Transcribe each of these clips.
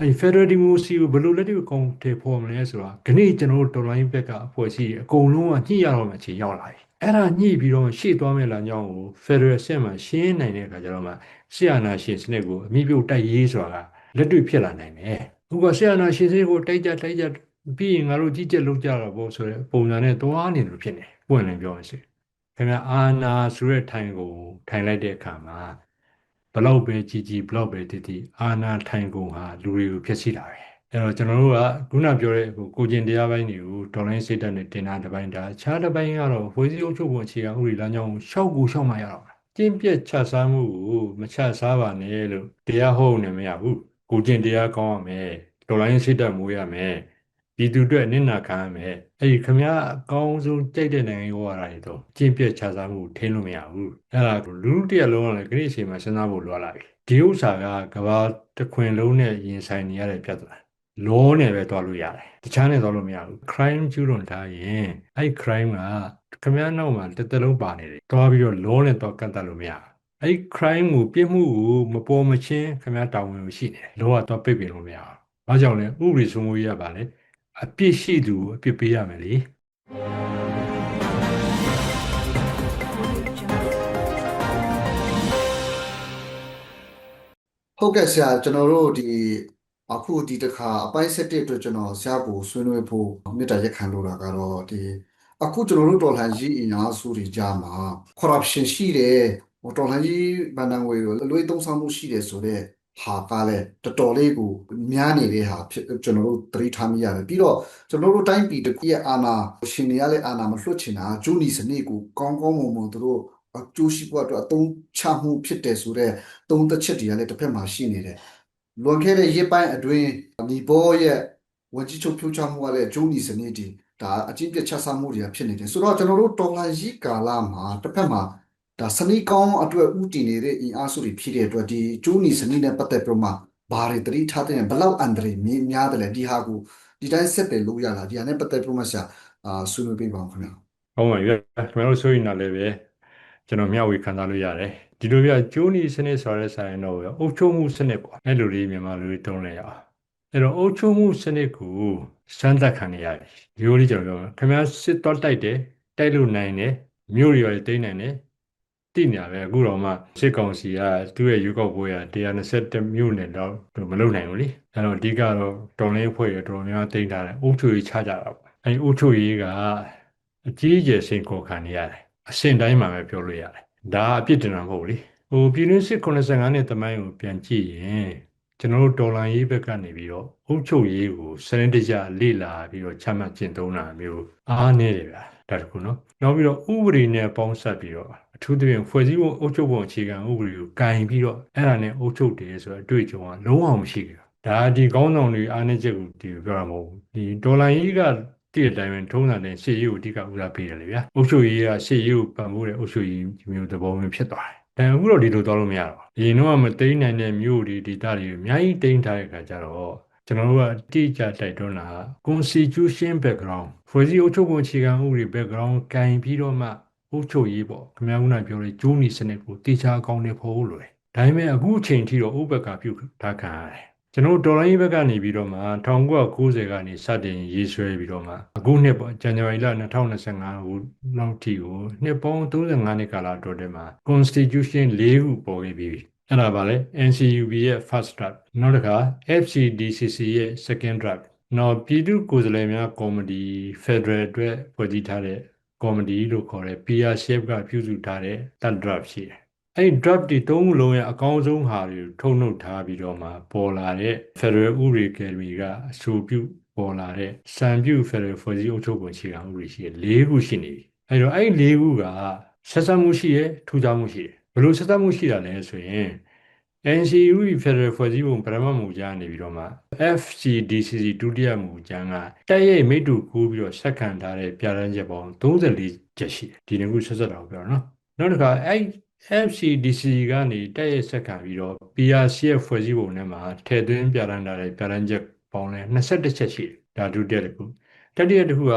အဲ့ Federal Democracy ကိုဘယ်လိုလက်တွေ့ကောင်ထည့်ဖော်မလဲဆိုတာခဏကျွန်တော်တို့တော်လိုင်းဘက်ကအဖွဲ့အစည်းအကုန်လုံးကညှိရတော့မှအချိန်ရောက်လာပြီအဲ့ဒါညှိပြီးတော့ရှေ့သွားမဲ့လမ်းကြောင်းကို Federal ဆက်မှာရှင်းနိုင်တဲ့အခါကျတော့မှဆီယနာရှင်စနစ်ကိုအမိပြုတ်တိုက်ရေးဆိုတာကလက်တွေ့ဖြစ်လာနိုင်တယ်အခုကဆီယနာရှင်စနစ်ကိုတိုက်ကြတိုက်ကြပြီးရင်ငါတို့ကြီးကြက်လုပ်ကြတော့ဘို့ဆိုတဲ့ပုံစံနဲ့သွားနေလို့ဖြစ်နေပွင့်လင်းပြောရစီခင်ဗျာအာနာဆိုတဲ့ထိုင်ကိုထိုင်လိုက်တဲ့အခါမှာဘ လောက်ပဲကြီးကြီးဘလောက်ပဲတည်တည်အာနာထိုင်ကုန်ဟာလူတွေကိုဖျက်ဆီးတာပဲအဲ့တော့ကျွန်တော်တို့ကခုနပြောတဲ့ဟိုကိုကျင်တရားပိုင်းတွေကိုဒေါ်လိုင်းစိတ်ဓာတ်နဲ့တင်တာတစ်ပိုင်းဒါအခြားတစ်ပိုင်းကတော့ဝေစီအုပ်ချုပ်ပုံအခြေခံဥပဒေလမ်းကြောင်းကိုရှောက်ကိုရှောက်မှရတော့တာကျင့်ပြတ်ချစားမှုကိုမချစားပါနဲ့လို့တရားဟောနေမရဘူးကိုကျင်တရားကောင်းရမယ်ဒေါ်လိုင်းစိတ်ဓာတ်မိုးရမယ် ပြည်သူအတွက်နစ်နာခံရမယ်အဲ့ဒီခမရအကောင်းဆုံးကြိုက်တဲ့နိုင်ငံရေးဝါဒတွေတော့ကျင့်ပြတ်ချစားမှုထိန်းလို့မရဘူးအဲ့ဒါလူလူတရက်လုံးကလည်းခရစ်အချိန်မှာစဉ်းစားဖို့လိုလာပြီဒီဥစ္စာကကဘာတစ်ခွင်လုံးနဲ့ရင်ဆိုင်နေရတဲ့ပြဿနာလောနဲ့ပဲတွားလို့ရတယ်တခြားနဲ့တွားလို့မရဘူး crime ကျူးလွန်ထားရင်အဲ့ crime ကခမရနောက်မှာတစ်သက်လုံးပါနေတယ်တွားပြီးတော့လောနဲ့တွားကန့်တတ်လို့မရဘူးအဲ့ crime ကိုပြစ်မှုကိုမပေါ်မချင်းခမရတာဝန်ရှိနေတယ်လောကတော့ပိတ်ပင်လို့မရဘူးဘာကြောင့်လဲဥပဒေစိုးမိုးရေးရပါလေ အပြစ်ရှိသူကိုအပြစ်ပေးရမယ်လေဟုတ်ကဲ့ဆရာကျွန်တော်တို့ဒီအခုဒီတစ်ခါအပိုင်း7အတွက်ကျွန်တော်ဆရာကိုဆွေးနွေးဖို့မေတ္တာရက်ခံလိုတာကတော့ဒီအခုကျွန်တော်တို့တော်လှန်ရေးအင်အားစုတွေကြားမှာ corruption ရှိတယ်ဟိုတော်လှန်ရေးဗန်ဒန်ဝေကိုလွေးသုံးဆောင်မှုရှိတယ်ဆိုတော့ ဟာကလည်းတော်တော်လေးကိုများနေတဲ့ဟာဖြစ်ကျွန်တော်တို့သတိထားမိရတယ်ပြီးတော့ကျွန်တော်တို့တိုင်းပြည်တစ်ခုရဲ့အာဏာရှင်တွေရလဲအာဏာမလွှတ်ချင်တာဂျူနီစနစ်ကိုကောင်းကောင်းမွန်မွန်သူတို့အကျိုးရှိဖို့အတွက်အသုံးချမှုဖြစ်တယ်ဆိုတော့သုံးသက်ချက်တွေကလည်းတစ်ဖက်မှာရှိနေတယ်လွန်ခဲ့တဲ့ရက်ပိုင်းအတွင်းဒီဘောရဲ့ဝန်ကြီးချုပ်ဖြုတ်ချမှုကလည်းဂျူနီစနစ်တီဒါအကြီးပြတ်ချက်ဆမှုတွေကဖြစ်နေတယ်ဆိုတော့ကျွန်တော်တို့တော်လှန်ရေးကာလမှာတစ်ဖက်မှာ ဒါစနစ်ကောင်းအတွက်ဥတည်နေတဲ့အင်အားစုတွေဖြစ်တဲ့အတွက်ဒီကျိုးနီစနစ်နဲ့ပတ်သက်ပြီးမှဘာတွေတတိထားတဲ့ဘလောက်အန်ဒရီမြင်များတယ်လဲဒီဟာကိုဒီတိုင်းဆက်တယ်လို့ရလားဒီဟာနဲ့ပတ်သက်ပြီးမှဆရာအာဆွေးနွေးပေးပါဦးခင်ဗျာဟုတ်ပါပြီခင်ဗျားတို့ဆိုရင်လည်းပဲကျွန်တော်မျှဝေခံစားလို့ရတယ်ဒီလိုပြကျိုးနီစနစ်ဆိုတဲ့ဆိုင်တော့အုပ်ချုပ်မှုစနစ်ပေါ့အဲ့လိုလေးမြန်မာလူတွေတုံးလဲရအောင်အဲ့တော့အုပ်ချုပ်မှုစနစ်ကိုစမ်းသပ်ခံရပြီဒီလိုလေးကျွန်တော်ပြောခင်ဗျားစစ်တော့တိုက်တယ်တိုက်လို့နိုင်တယ်မြို့တွေရောတိတ်နိုင်တယ် တိညာပဲအခုတော့မှစစ်ကောင်စီကသူ့ရဲ့ရွေးကောက်ပွဲက121မြို့နယ်တော့မလုပ်နိုင်ဘူးလေအဲ့တော့အဓိကတော့တော်လင်းဖွဲ့ရတော်များတိတ်ထားတယ်အုပ်ချုပ်ရေးချကြတာပေါ့အဲ့ဒီအုပ်ချုပ်ရေးကအကြီးအကျယ်စိန်ခေါ်ခံနေရတယ်အဆင့်တိုင်းမှာပဲပြောလို့ရတယ်ဒါအပြစ်တင်တာမဟုတ်ဘူးလေဟိုပြည်တွင်းစစ်85နှစ်တမိုင်းကိုပြန်ကြည့်ရင်ကျွန်တော်တို့ဒေါ်လာရေးဘက်ကနေပြီးတော့အုပ်ချုပ်ရေးကိုစနစ်တကျလေ့လာပြီးတော့ချမှတ်ကျင့်သုံးတာမျိုးအားနည်းတယ်ဗျာဒါတခုနော်နောက်ပြီးတော့ဥပဒေနဲ့ပေါင်းစပ်ပြီးတော့ အထူးသဖြင့်ဖွဲ့စည်းပုံအုပ်ချုပ်ပုံအခြေခံဥပဒေကိုကင်ပြီးတော့အဲ့ဒါနဲ့အုပ်ချုပ်တယ်ဆိုတော့အတွေ့အကြုံကလုံးဝမရှိဘူးဒါဒီကောင်းဆောင်တွေအားနည်းချက်ကိုဒီပြောတာမဟုတ်ဘူးဒီဒေါ်လာရေးကတည့်တဲ့အတိုင်းပဲထုံးစံတဲ့ရှေ့ရေးကိုအဓိကဦးစားပေးတယ်လေဗျာအုပ်ချုပ်ရေးကရှေ့ရေးကိုပံ့ပိုးတဲ့အုပ်ချုပ်ရေးမျိုးသဘောမျိုးဖြစ်သွားတယ်ဒါအခုတော့ဒီလိုသွားလို့မရတော့ဘူးအရင်တော့မသိမ်းနိုင်တဲ့မြို့တွေဒေသတွေအများကြီးတိမ်းထားတဲ့ခါကျတော့ကျွန်တော်တို့ကအတိအကျတိုက်တွန်းတာ constitution background ဖွဲ့စည်းအုပ်ချုပ်ပုံအခြေခံဥပဒေ background ကင်ပြီးတော့မှ အုပ်ချုပ်ရေးပေါ့ခင်ဗျားကပြောတဲ့ကျိုးနီစနစ်ကိုတေချာအကောင်းနဲ့ဖော်လို့ရတယ်ဒါပေမဲ့အခုအချိန်ထိတော့ဥပက္ခပြုထားခံရတယ်ကျွန်တော်ဒေါ်လာရေးဘက်ကနေပြီးတော့မှ1990ကနေစတင်ရေးဆွဲပြီးတော့မှအခုနှစ်ပေါ့ဇန်နဝါရီလ2025ခုလောက်ထိကိုနှစ်ပေါင်း35နှစ်ကာလအတွင်းမှာ constitution ၄ခုပေါ်ခဲ့ပြီးအဲ့ဒါပါလေ NCUB ရဲ့ first draft နောက်တစ်ခါ FCDCC ရဲ့ second draft နောက်ပြည်သူ့ကိုယ်စားလှယ်များကော်မတီ Federal အတွက်ဖွဲ့စည်းထားတဲ့ ကော်မတီလို့ခေါ်တဲ့ PR shape ကပြုစုထားတဲ့ third draft ရှိတယ်အဲ့ဒီ draft ဒီသုံးခုလုံးရဲ့အကောင်းဆုံးဟာတွေကိုထုတ်နှုတ်ထားပြီးတော့မှပေါ်လာတဲ့ Federal ဥပဒေ Academy ကအဆိုပြုပေါ်လာတဲ့စံပြု Federal ဖွဲ့စည်းအုပ်ချုပ်ပုံအခြေခံဥပဒေရှိတယ်၄ခုရှိနေပြီအဲ့တော့အဲ့ဒီ၄ခုကဆက်စပ်မှုရှိရထူးခြားမှုရှိတယ်ဘယ်လိုဆက်စပ်မှုရှိတာလဲဆိုရင် NCUE Federal ဖွဲ့စည်းပုံပထမမူကြနေပြီးတော့မှ FCDCC ဒုတိယမူကြမ်းကတိုက်ရိုက်မိတ္တူကူးပြီးတော့ဆက်ခံထားတဲ့ပြဋ္ဌာန်းချက်ပေါင်း34ချက်ရှိတယ်ဒီနှစ်ခုဆက်ဆက်တာကိုပြောနော်နောက်တစ်ခါအဲ့ FCDC ကနေတိုက်ရိုက်ဆက်ခံပြီးတော့ PRCF ဖွဲ့စည်းပုံထဲမှာထည့်သွင်းပြဋ္ဌာန်းထားတဲ့ပြဋ္ဌာန်းချက်ပေါင်းလဲ21ချက်ရှိတယ်ဒါဒုတိယတစ်ခုတတိယတစ်ခုက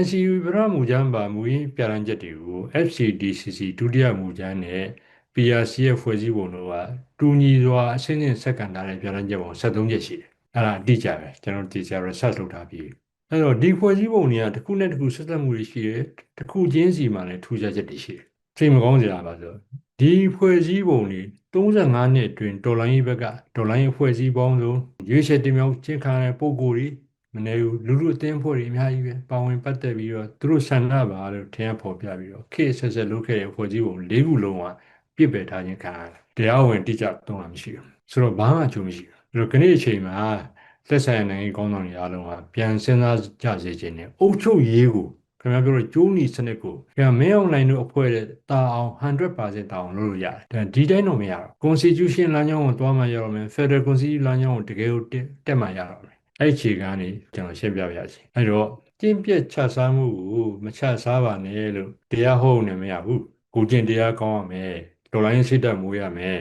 NCU ပထမမူကြမ်းပါမူရင်းပြဋ္ဌာန်းချက်တွေကို FCDCC ဒုတိယမူကြမ်းနဲ့ PRC ရဲ့ဖွဲ့စည်းပုံတို့ကတူညီစွာအဆင့်ဆင့်ဆက်ကန်ထားတဲ့ပြဋ္ဌာန်းချက်ပေါင်း73ချက်ရှိတယ်အဲ့ဒါအတိအကျပဲကျွန်တော်ဒီကျ research လုပ်ထားပြီးအဲ့တော့ဒီဖွဲ့စည်းပုံတွေကတစ်ခုနဲ့တစ်ခုဆက်သက်မှုတွေရှိတယ်တစ်ခုချင်းစီမှာလည်းထူးခြားချက်တွေရှိတယ်စိတ်မကောင်းစရာပါဆိုဒီဖွဲ့စည်းပုံတွေ35နှစ်အတွင်းဒေါ်လာရေးဘက်ကဒေါ်လာရေးဖွဲ့စည်းပေါင်းစုံရွေးချယ်တင်မြှောက်ခြင်းခံတဲ့ပုံကိုယ်တွေမနေဘူးလူလူအသင်းဖွဲ့တွေအများကြီးပဲပါဝင်ပတ်သက်ပြီးတော့သူတို့ဆန္ဒပါလို့ထင်ရဖော်ပြပြီးတော့ခေတ်ဆက်ဆက်လုပ်ခဲ့တဲ့ဖွဲ့စည်းပုံ၄ခုလုံးက ပြစ်ပယ်ထားခြင်းခံရတယ်တရားဝင်တိကျသုံးတာမရှိဘူးဆိုတော့ဘာမှအကျိုးမရှိဘူးအဲ့တော့ခဏအချိန်မှာသက်ဆိုင်တဲ့နိုင်ငံကောင်းဆောင်တွေအားလုံးကပြန်စဉ်းစားကြစေခြင်းနဲ့အုပ်ချုပ်ရေးကိုခင်ဗျားပြောတဲ့ကျိုးနီစနစ်ကိုခင်ဗျာမင်းအောင်လိုင်းတို့အဖွဲ့တဲ့တာအောင်100%တာအောင်လုပ်လို့ရတယ်ဒါဒီတိုင်းတော့မရတော့ constitution လမ်းကြောင်းကိုတွားမှရတော့မယ် federal constitution လမ်းကြောင်းကိုတကယ်ကိုတက်မှရတော့မယ်အဲ့ခြေကန်းနေကျွန်တော်ရှင်းပြပါရစေအဲ့တော့ကျင့်ပြတ်ချစားမှုကိုမချစားပါနဲ့လို့တရားဟုတ်နေမရဘူးကိုကျင့်တရားကောင်းရမယ် ဒေါ်လာရင်းစိတ်ဓာတ်မွေးရမယ်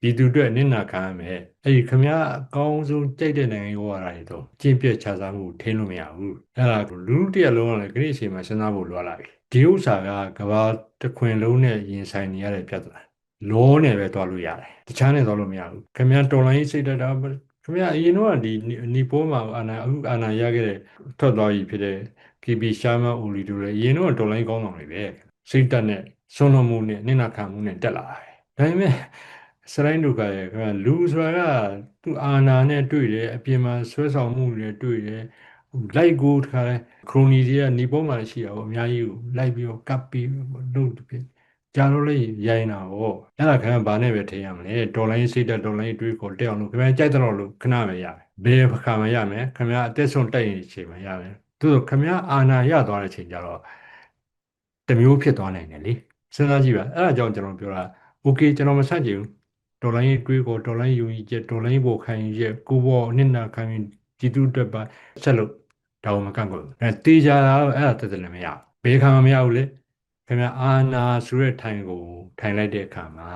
ပြည်သူအတွက်နစ်နာခံရမယ်အဲ့ဒီခမရအကောင်းဆုံးကြိုက်တဲ့နိုင်ငံရေးဝါဒတွေတော့ကျင့်ပြတ်ချစားမှုထိန်းလို့မရဘူးအဲ့ဒါလူလူတရက်လုံးကလည်းခရီးအချိန်မှာစဉ်းစားဖို့လိုလာပြီဒီဥစ္စာကကဘာတစ်ခွင်လုံးနဲ့ရင်ဆိုင်နေရတဲ့ပြဿနာလောနဲ့ပဲတွားလို့ရတယ်တခြားနဲ့တွားလို့မရဘူးခမရတော်လိုင်းစိတ်ဓာတ်ဒါခင်ဗျာအရင်တော့ဒီနီပိုးမှာအာနာအခုအာနာရခဲ့တဲ့ထွက်သွားပြီဖြစ်တဲ့ KB ရှာမအိုလီတို့လည်းအရင်တော့ဒေါ်လာကောင်းဆောင်တွေပဲ စိတ်တက်နဲ့ဆွမ်းတော်မှုနဲ့နိနာခံမှုနဲ့တက်လာတယ်ဒါပေမဲ့စရိုင်းဒုက္ခရဲ့ခင်ဗျာလူဆိုတာကသူအာနာနဲ့တွေ့တယ်အပြင်မှာဆွဲဆောင်မှုတွေတွေ့တယ်လိုက်ကိုတခါလဲခရိုနီတွေကနီပိုးမှာရှိတာပေါ့အများကြီးကိုလိုက်ပြီးတော့ကပ်ပြီးလုပ်ဖြစ်ကြာလို့လည်းရိုင်းတာပေါ့အဲ့ဒါခင်ဗျာဘာနဲ့ပဲထင်ရမလဲဒေါ်လာစိတ်တက်ဒေါ်လာတွေးကိုတက်အောင်လို့ခင်ဗျာကြိုက်တော့လို့ခဏပဲရမယ်ဘယ်ခါမှရမယ်ခင်ဗျာအသက်ဆုံးတိုက်ရင်ချိန်မှရမယ်သူတို့ခမည်းအာနာရသွားတဲ့ချိန်ကျတော့ တမျိုးဖြစ်သွားနိုင်တယ်လေစဉ်းစားကြည့်ပါအဲ့ဒါကြောင့်ကျွန်တော်ပြောတာ okay ကျွန်တော်မဆန့်ကျင်ဘူးဒေါ်လာရေးတွေးကိုဒေါ်လာယူရည်ချက်ဒေါ်လာရေးပေါ်ခံယူချက်ကိုပေါ်နှစ်နာခံယူကြည်သူတက်ပါဆက်လို့ဒါကိုမကန့်ကွက်ဘူးအဲတေးကြတာအဲ့ဒါတက်တယ်လည်းမရဘယ်ခံမှမရဘူးလေခင်ဗျအာနာဆိုတဲ့ထိုင်ကိုထိုင်လိုက်တဲ့အခါမှာ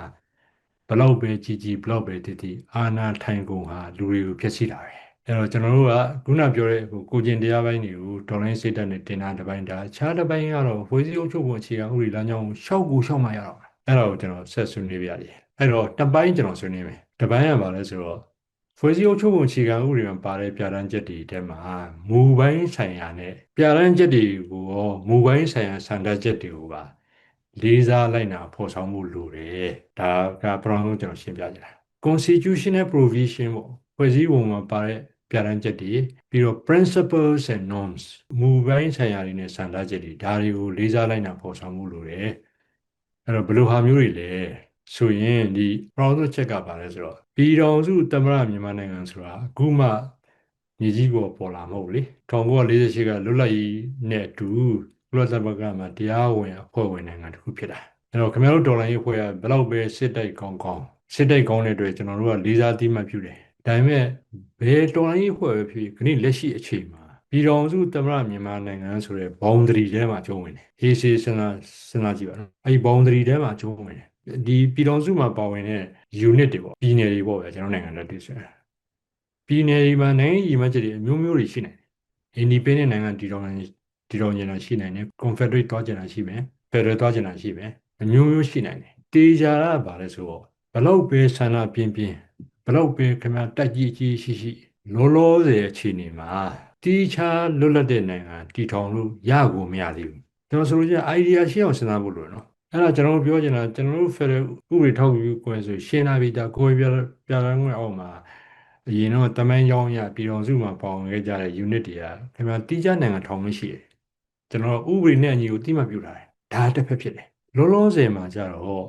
ဘလောက်ပဲကြည်ကြည်ဘလောက်ပဲတည်တည်အာနာထိုင်ကုန်ဟာလူတွေကိုဖျက်ဆီးတာပဲ အဲ့တော့ကျွန်တော်တို့ကခုနပြောတဲ့ဟိုကိုကျင်တရားပိုင်းတွေကိုဒေါ်လာစိတ်ဓာတ်နဲ့တင်တာတစ်ပိုင်းဒါခြားတစ်ပိုင်းကတော့ဝေစီအုပ်ချုပ်ပုံအခြေခံဥပဒေလမ်းကြောင်းကိုရှောက်ကိုရှောက်မှရတော့မယ်အဲ့ဒါကိုကျွန်တော်ဆက်ဆွေးနွေးပြရတယ်အဲ့တော့တစ်ပိုင်းကျွန်တော်ဆွေးနွေးမယ်တစ်ပိုင်းကဘာလဲဆိုတော့ဖွဲ့စည်းအုပ်ချုပ်ပုံအခြေခံဥပဒေမှာပါတဲ့ပြဋ္ဌာန်းချက်တွေထဲမှာမူပိုင်းဆိုင်ရာနဲ့ပြဋ္ဌာန်းချက်တွေကိုရောမူပိုင်းဆိုင်ရာစံတတ်ချက်တွေကိုပါလေးစားလိုက်နာဖော်ဆောင်မှုလိုတယ်ဒါကပထမဆုံးကျွန်တော်ရှင်းပြကြတာ constitutional provision ပေါ့ဖွဲ့စည်းပုံမှာပါတဲ့ ပြဋ္ဌာန်းချက်တွေပြီးတော့ principles and norms မူပိုင်းဆိုင်ရာတွေနဲ့စံထားချက်တွေဒါတွေကိုလေးစားလိုက်နာပေါ်ဆောင်မှုလိုတယ်အဲ့တော့ဘယ်လိုဟာမျိုးတွေလဲဆိုရင်ဒီပရောဇချက်ကပါလဲဆိုတော့ပြည်တော်စုသမ္မတမြန်မာနိုင်ငံဆိုတာအခုမှမြေကြီးပေါ်ပေါ်လာမဟုတ်လေ1948ကလွတ်လပ်ရေးနဲ့အတူကုလသမဂ္ဂမှာတရားဝင်အဖွဲ့ဝင်နိုင်ငံတစ်ခုဖြစ်တာအဲ့တော့ခင်ဗျားတို့ဒေါ်လာရေးအဖွဲ့ကဘယ်လောက်ပဲစစ်တိုက်ကောင်းကောင်းစစ်တိုက်ကောင်းတဲ့အတွက်ကျွန်တော်တို့ကလေးစားတိမှတ်ပြုတယ် ဒါပေမဲ့ဘယ်တော်လိုင်းအဖွဲ့ပဲဖြစ်ခဏလက်ရှိအချိန်မှာပြည်တော်စုသမ္မတမြန်မာနိုင်ငံဆိုတဲ့ boundary ထဲမှာကျုံးဝင်တယ်အေးစေးစဉ်းစားစဉ်းစားကြည့်ပါနော်အဲဒီ boundary ထဲမှာကျုံးဝင်တယ်ဒီပြည်တော်စုမှာပါဝင်တဲ့ unit တွေပေါ့ပြည်နယ်တွေပေါ့ဗျာကျွန်တော်နိုင်ငံလက်တွေ့ဆိုရင်ပြည်နယ်တွေမှာနိုင်ငံရည်မှန်းချက်တွေအမျိုးမျိုးတွေရှိနိုင်တယ် independent နိုင်ငံတည်တော်နိုင်ငံတည်တော်ကျင်တာရှိနိုင်တယ် confederate သွားကျင်တာရှိမယ် federal သွားကျင်တာရှိမယ်အမျိုးမျိုးရှိနိုင်တယ်တေချာတာဗာလဲဆိုတော့ဘလောက်ပဲဆန္ဒပြင်းပြင်း ဘလောက်ပဲခင်ဗျာတက်ကြီးကြီးရှိရှိလောလောဆယ်အခြေအနေမှာတီချာလွတ်လပ်တဲ့နိုင်ငံတည်ထောင်လို့ရကိုမရသေးဘူးကျွန်တော်ဆိုလို့ချင်း idea ရှင်းအောင်စဉ်းစားဖို့လိုတယ်နော်အဲ့ဒါကျွန်တော်တို့ပြောချင်တာကျွန်တော်တို့ federal ဥပဒေထောက်ယူကွယ်ဆိုရှင်းလာပြီဒါကိုယ်ပြပြလာငွေအောက်မှာအရင်တော့တမန်ကြောင်းရပြည်တော်စုမှာပေါဝင်ခဲ့ကြတဲ့ unit တွေကခင်ဗျာတီချာနိုင်ငံထောင်လို့ရှိတယ်ကျွန်တော်ဥပဒေနဲ့အညီကိုတိမှတ်ပြုထားတယ်ဒါတစ်ဖက်ဖြစ်တယ်လောလောဆယ်မှာကြတော့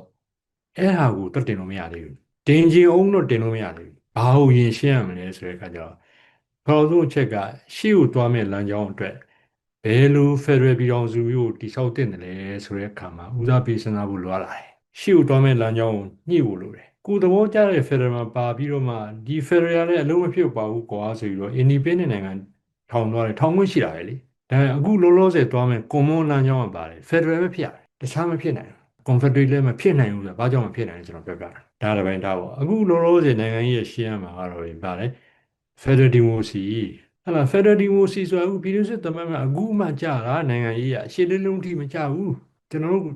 အဲ့ဟာကိုတွတ်တင်လို့မရသေးဘူး တင်ချင်အောင်တော့တင်လို့မရသေးဘူးဘာလို့ရင်ရှင်းရမလဲဆိုတဲ့အခါကျတော့ခေါင်းဆုံးအချက်ကရှေ့ကိုသွားမဲ့လမ်းကြောင်းအတွက်ဘယ်လိုဖက်ဒရယ်ပြည်ထောင်စုမျိုးကိုတိဆောက်တင်တယ်လဲဆိုတဲ့အခါမှာဦးစားပေးစဉ်းစားဖို့လိုလာတယ်ရှေ့ကိုသွားမဲ့လမ်းကြောင်းကိုညှိဖို့လိုတယ်ကိုယ်သဘောကျတဲ့ဖက်ဒရယ်မှာပါပြီးတော့မှဒီဖက်ဒရယ်လည်းအလုံးမဖြစ်ပါဘူးကွာဆိုပြီးတော့ independent နိုင်ငံထောင်သွားတယ်ထောင်ခွင့်ရှိတာပဲလေဒါပေမဲ့အခုလောလောဆယ်သွားမဲ့ common လမ်းကြောင်းကပါတယ်ဖက်ဒရယ်ပဲဖြစ်ရတယ်တခြားမဖြစ်နိုင်ဘူး confederate လည်းမဖြစ်နိုင်ဘူးဆိုတာဘာကြောင့်မဖြစ်နိုင်လဲကျွန်တော်ပြောပြတာ ဒါတစ်ပိုင်းဒါပေါ့အခုလောလောဆယ်နိုင်ငံကြီးရဲ့ရှင်းရမှာကတော့ဗာလေ federal democracy ဟဲ့လား federal democracy ဆိုတာအခုပြည်သူ့စစ်သမ္မတကအခုမှကြာတာနိုင်ငံကြီးကအရှေ့လေးလုံးထိမကြဘူးကျွန်တော်တို့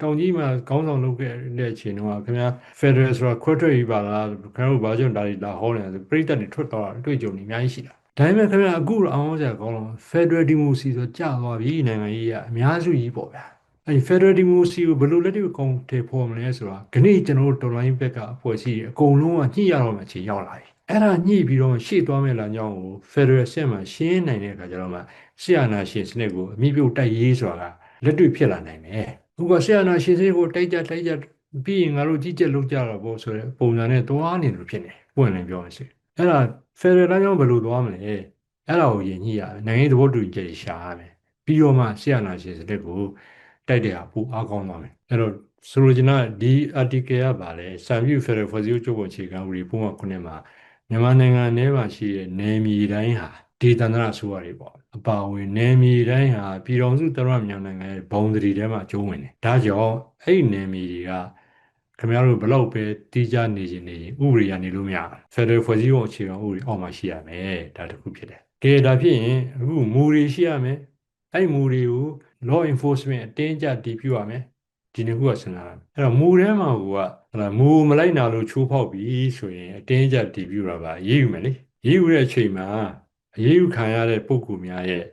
တောင်ကြီးမှာခေါင်းဆောင်လုပ်ခဲ့တဲ့အချိန်တုန်းကခင်ဗျာ Federal ဆိုတာခွဲထွက်ရေးပါလားခင်ဗျားတို့ဘာကြောင့်ဒါတွေလာဟောနေလဲပြိတ္တတွေထွက်သွားတာအတွေ့အကြုံတွေအများကြီးရှိတာဒါပေမဲ့ခင်ဗျာအခုအောင်အောင်စရာကောင်းတော့ Federal Democracy ဆိုကြာသွားပြီနိုင်ငံကြီးကအများစုကြီးပေါ့ဗျာ အဲဒီ Federal Democracy ကိုဘယ်လိုလက်တွေ့ကောင်းထည့်ဖော်မလဲဆိုတာခဏကျွန်တော်တို့တော်လိုင်းဘက်ကအဖွဲ့အစည်းတွေအကုန်လုံးကညှိရတော့မှအချိန်ရောက်လာပြီအဲ့ဒါညှိပြီးတော့ရှေ့သွားမဲ့လမ်းကြောင်းကို Federal ဆက်မှာရှင်းနိုင်တဲ့အခါကျတော့မှဆရာနာရှင်စနစ်ကိုအမိပြုတ်တိုက်ရေးဆိုတာကလက်တွေ့ဖြစ်လာနိုင်တယ်အခုကဆရာနာရှင်စနစ်ကိုတိုက်ကြတိုက်ကြပြီးရင်ငါတို့ကြီးကြက်လုပ်ကြတော့ပေါ့ဆိုတဲ့ပုံစံနဲ့သွားနေလို့ဖြစ်နေပွင့်လင်းပြောမယ်ဆိုအဲ့ဒါ Federal လမ်းကြောင်းဘယ်လိုသွားမလဲအဲ့ဒါကိုယဉ်ညှိရမယ်နိုင်ငံရေးသဘောတူညီချက်တွေရှာရမယ်ပြီးတော့မှဆရာနာရှင်စနစ်ကို တိုက်တဲ့ဟာပိုအားကောင်းသွားမယ်အဲ့တော့ဆိုလိုချင်တာဒီ article ကပါလေစံပြု Federal ဖွဲ့စည်းချုပ်ပုံအခြေခံဥပဒေပုံမှန်ခုနှစ်မှာမြန်မာနိုင်ငံထဲမှာရှိတဲ့နယ်မြေတိုင်းဟာဒေသန္တရအစိုးရတွေပေါ့အပါအဝင်နယ်မြေတိုင်းဟာပြည်တော်စုတရမြန်မာနိုင်ငံရဲ့ဘုံသတိထဲမှာကျုံးဝင်တယ်ဒါကြောင့်အဲ့ဒီနယ်မြေတွေကခင်ဗျားတို့ဘလောက်ပဲတီးကြနေခြင်းနေဥပဒေရနေလို့မရဘူး Federal ဖွဲ့စည်းပုံအခြေခံဥပဒေအောက်မှာရှိရမယ်ဒါတခုဖြစ်တယ်ကဲဒါဖြစ်ရင်အခုမူတွေရှိရမယ် အဲ့မူတွေကို law enforcement အတင်းကြပ်တည်ပြုရမယ်ဒီနှစ်ခုကစဉ်းစားရမယ်အဲ့တော့မူထဲမှာကဟလာမူမလိုက်နာလို့ချိုးဖောက်ပြီဆိုရင်အတင်းကြပ်တည်ပြုတာပါရေးယူမယ်လေရေးယူတဲ့အချိန်မှာအရေးယူခံရတဲ့ပုဂ္ဂိုလ်များရဲ့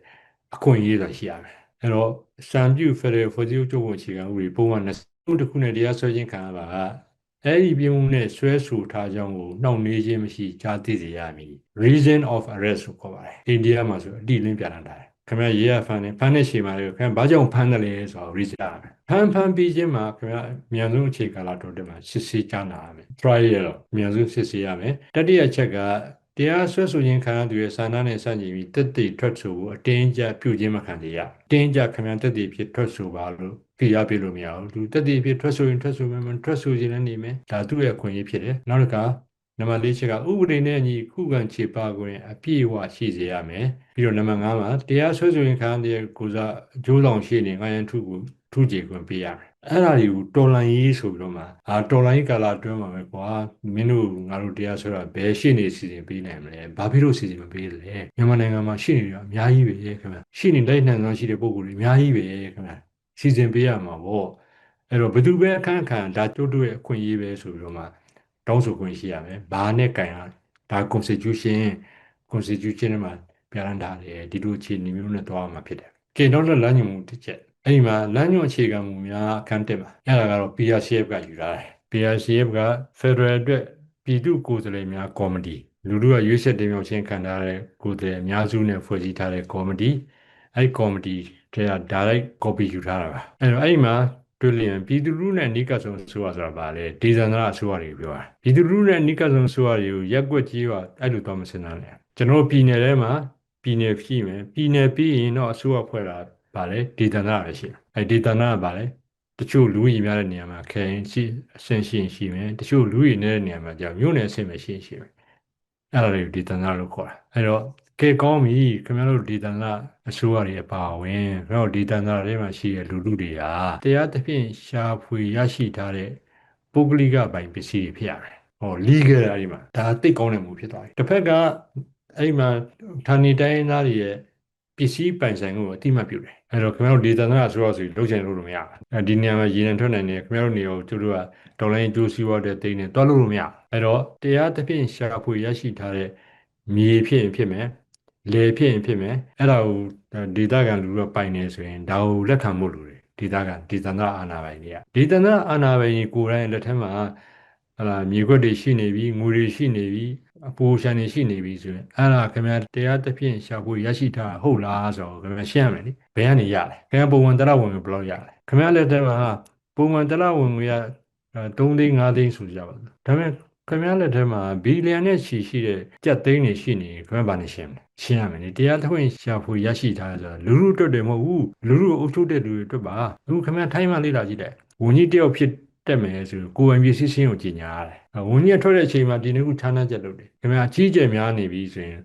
အခွင့်အရေးသာရှိရမယ်အဲ့တော့စံပြု Federal ဖွဲ့စည်းချုပ်ပုံအခြေခံဥပဒေပုံမှန်20တစ်ခုနဲ့တရားစွဲခြင်းခံရတာကအဲ့ဒီပြည်မှုနဲ့ဆွဲဆိုထားကြောင်းကိုနှောင့်နှေးခြင်းမရှိကြားသိစေရမည် reason of arrest ကိုခေါ်ပါတယ်အိန္ဒိယမှာဆိုအတိအလင်းပြဋ္ဌာန်းထားတယ် ခင်ဗျရေးရဖန်နေဖန်တဲ့ရှေ့မှာလေခင်ဗျဘာကြောင့်ဖန်တယ်လဲဆိုတော့ reason ရမယ်ဖန်ဖန်ပြီးခြင်းမှာခင်ဗျအမြန်ဆုံးအခြေကာလတော်တက်မှာစစ်ဆေးကြနာရမယ် trial ရောအမြန်ဆုံးစစ်ဆေးရမယ်တတိယချက်ကတရားဆွဲဆိုခြင်းခံရသူရဲ့စာနာနဲ့စန့်ကျင်ပြီးတက်တည်ထွက်ဆိုကိုအတင်းကြပ်ပြုခြင်းမခံရတင်းကြပ်ခင်ဗျတက်တည်ဖြစ်ထွက်ဆိုပါလို့ပြရပြလို့မရဘူးသူတက်တည်ဖြစ်ထွက်ဆိုရင်ထွက်ဆိုမယ်မထွက်ဆိုခြင်းလည်းနေမယ်ဒါသူ့ရဲ့အခွင့်အရေးဖြစ်တယ်နောက်တစ်ခါ နံပါတ်၄ချက်ကဥပဒေနဲ့အညီခုခံခြေပခွင့်အပြည့်အဝရှိစေရမယ်ပြီးတော့နံပါတ်၅မှာတရားဆွဲဆိုရင်ခံရတဲ့ကိုစားအကျိုးဆောင်ရှိနေငါရန်ထုကိုထုကြည်ခွင့်ပေးရမယ်အဲ့ဒါတွေကိုတော်လန်ရေးဆိုပြီးတော့မှအာတော်လန်ရေးကာလအတွင်းမှာပဲကွာမင်းတို့ငါတို့တရားဆွဲတာဘယ်ရှိနေစီစဉ်ပေးနိုင်မလဲဘာဖြစ်လို့စီစဉ်မပေးလဲမြန်မာနိုင်ငံမှာရှိနေတယ်အများကြီးပဲခင်ဗျရှိနေလိုက်နှံသောရှိတဲ့ပုံကိုယ်တွေအများကြီးပဲခင်ဗျစီစဉ်ပေးရမှာပေါ့အဲ့တော့ဘယ်သူပဲအခန့်အခန့်ဒါတို့တို့ရဲ့အခွင့်အရေးပဲဆိုပြီးတော့မှ တောင်းဆိုခွင့်ရှိရမယ်။ဘာနဲ့ကင်ရဒါ constitution constitution မှာပြဋ္ဌာန်းထားတယ်ဒီလိုအခြေအနေမျိုးနဲ့တွားမှာဖြစ်တယ်။ကဲနောက်တော့လမ်းညွှန်မှုတစ်ချက်အဲ့ဒီမှာလမ်းညွှန်အခြေခံမူများအခန်းတက်ပါအဲ့ဒါကတော့ PRCF ကယူထားတယ်။ PRCF က Federal အတွက်ပြည်သူ့ကိုယ်စားလှယ်များကော်မတီလူလူကရွေးချယ်တင်မြှောက်ခြင်းခံထားတဲ့ကိုယ်စားလှယ်အများစုနဲ့ဖွဲ့စည်းထားတဲ့ကော်မတီအဲ့ကော်မတီထဲက direct copy ယူထားတာပါအဲ့တော့အဲ့ဒီမှာ တွေ့လျင်ပြည်သူလူထုနဲ့နိကဆုံအစိုးရဆိုတာဗာလေဒေသန္တရအစိုးရတွေပြောတာပြည်သူလူထုနဲ့နိကဆုံအစိုးရတွေကိုရက်ွက်ကြီးကအဲ့လိုတော့မစင်တာလေကျွန်တော်ပြည်နယ်ထဲမှာပြည်နယ်ရှိမယ်ပြည်နယ်ပြီးရင်တော့အစိုးရဖွဲ့တာဗာလေဒေသန္တရပဲရှိတယ်အဲ့ဒေသန္တရဗာလေတချို့လူကြီးများတဲ့နေရာမှာခရင်ရှိအဆင့်ရှိရှိမယ်တချို့လူကြီးနေတဲ့နေရာမှာကြာမြို့နယ်အဆင့်ပဲရှိရှိမယ်အဲ့ဒါတွေဒေသန္တရလို့ခေါ်တာအဲ့တော့ ကဲကောင်းပြီခင်ဗျားတို့ဒေသနာအစိုးရတွေအပါအဝင်ခင်ဗျားတို့ဒေသနာတွေမှာရှိတဲ့လူလူတွေဟာတရားသဖြင့်ရှာဖွေရရှိထားတဲ့ပုဂ္ဂလိကပိုင်ပစ္စည်းတွေဖြစ်ရတယ်။ဟော legal အရာတွေမှာဒါတိတ်ကောင်းတဲ့မှုဖြစ်သွားပြီ။တစ်ဖက်ကအဲ့မှာဌာနေတိုင်းသားတွေရဲ့ပစ္စည်းပိုင်ဆိုင်မှုကိုအတိမတ်ပြုတယ်။အဲ့တော့ခင်ဗျားတို့ဒေသနာအစိုးရဆိုပြီးလုပ်ချင်လို့မရဘူး။အဲဒီနေရာမှာရည်နှံထွက်နိုင်တယ်ခင်ဗျားတို့နေရောသူတို့ကဒေါ်လာရင်းကျိုးစီးပွားတဲ့တိတ်နဲ့တွားလို့မရဘူး။အဲ့တော့တရားသဖြင့်ရှာဖွေရရှိထားတဲ့မြေဖြစ်ရင်ဖြစ်မယ် လေဖြစ်ရင်ဖြစ်မယ်အဲ့ဒါကိုဒေတာကန်လူတော့ပိုင်နေဆိုရင်ဒါကိုလက်ခံဖို့လိုတယ်ဒေတာကန်ဒေသနာအာဏာပိုင်တွေကဒေသနာအာဏာပိုင်ကိုယ်တိုင်လက်ထက်မှာဟလာမြေခွက်တွေရှိနေပြီငွေတွေရှိနေပြီအပိုးရှန်တွေရှိနေပြီဆိုရင်အဲ့ဒါခင်ဗျာတရားသဖြင့်ရှာဖွေရရှိထားဟုတ်လားဆိုတော့ခင်ဗျာရှင်းရမယ်နိဘယ်ကနေရလဲခင်ဗျာပုံမှန်တရဝင်ဘယ်လောက်ရလဲခင်ဗျာလက်ထက်မှာပုံမှန်တရဝင်ငွေက3သိန်း5သိန်းဆိုကြပါဘူးဒါပေမဲ့ ခင်ဗျားလက်ထဲမှာဘီလီယံနဲ့ချီရှိတဲ့ကြက်သိန်းတွေရှိနေခင်ဗျားဘာနဲ့ရှင်းမလဲရှင်းရမယ်လေတရားသဖြင့်ရှာဖွေရရှိထားတယ်ဆိုတာလူလူအတွက်တယ်မဟုတ်ဘူးလူလူအုပ်ချုပ်တဲ့လူတွေအတွက်ပါအခုခင်ဗျားထိုင်းမှလေ့လာကြည့်တယ်ဝန်ကြီးတယောက်ဖြစ်တက်မယ်ဆိုကိုယ်ပိုင်ပစ္စည်းစင်းကိုကြီးညာရတယ်ဝန်ကြီးထွက်တဲ့အချိန်မှာဒီနေ့ခုဌာနချက်လုပ်တယ်ခင်ဗျားအကြီးကျယ်များနေပြီဆိုရင်